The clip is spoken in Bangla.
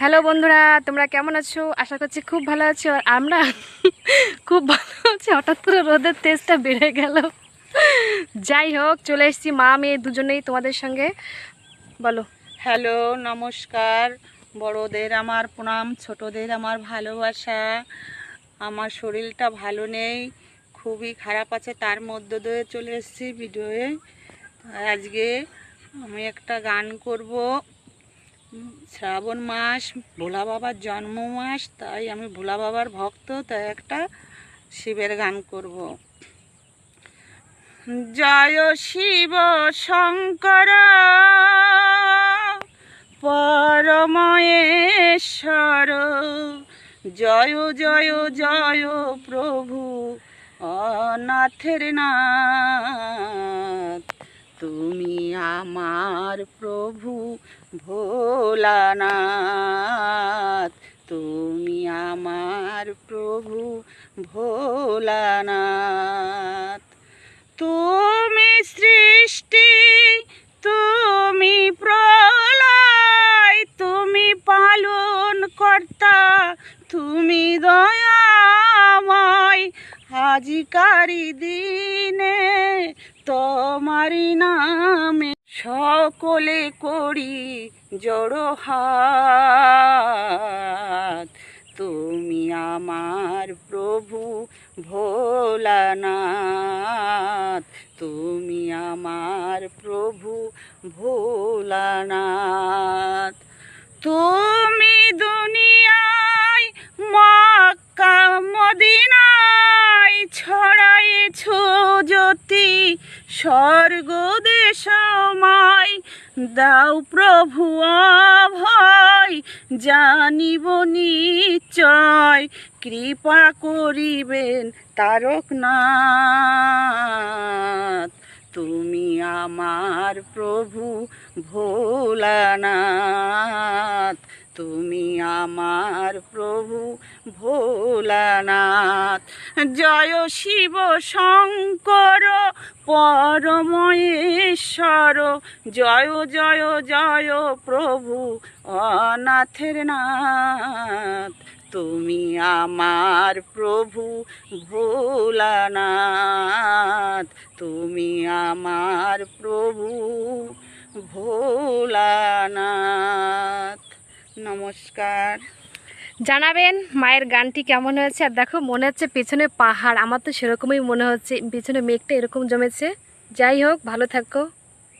হ্যালো বন্ধুরা, তোমরা কেমন আছো? আশা করছি খুব ভালো আছো। আর আমরা খুব ভালো আছি। হঠাৎ করে রোদের তেজটা বেড়ে গেল। যাই হোক, চলে এসেছি মা, মেয়ে দুজনেই তোমাদের সঙ্গে। বলো। হ্যালো, নমস্কার। বড়দের আমার প্রণাম, ছোটদের আমার ভালোবাসা। আমার শরীরটা ভালো নেই, খুবই খারাপ আছে, তার মধ্য দিয়ে চলে এসেছি ভিডিওয়ে আজকে আমি একটা গান করব। শ্রাবণ মাস, ভোলা বাবার জন্ম মাস, তাই আমি ভোলা বাবার ভক্ত, তাই একটা শিবের গান করব। জয় শিব শঙ্কর পরময়েশ্বর জয় জয় জয় প্রভু অনাথের নাথ। তুমি আমার প্রভু ভোলানাথ। তুমি আমার প্রভু ভোলানাথ। তুমি সৃষ্টি, তুমি প্রলয়, তুমি পালন কর্তা তুমি দয়াময় আজিকারি দিনে। তোমারি নামে সকলে করি জড়ো হাত। তুমি আমার প্রভু ভোলানাথ। তুমি আমার প্রভু ভোলানাথ। তুমি দুনিয়ায় স্বর্গ দেশমায় দাও প্রভু ভয় জানিব নিশ্চয়, কৃপা করিবেন তারক নাথ তুমি আমার প্রভু ভোলানাথ, তুমি আমার প্রভু ভোলানাথ। জয় শিব শঙ্কর পরময়েশ্বর জয় জয় জয় প্রভু অনাথের নাথ। তুমি আমার প্রভু ভোলানাথ। তুমি আমার প্রভু ভোলানাথ। নমস্কার। জানাবেন মায়ের গানটি কেমন হয়েছে? আর দেখো, মনে হচ্ছে পেছনে পাহাড়। আমার তো সেরকমই মনে হচ্ছে। পেছনে মেঘটা এরকম জমেছে। যাই হোক, ভালো থাকো।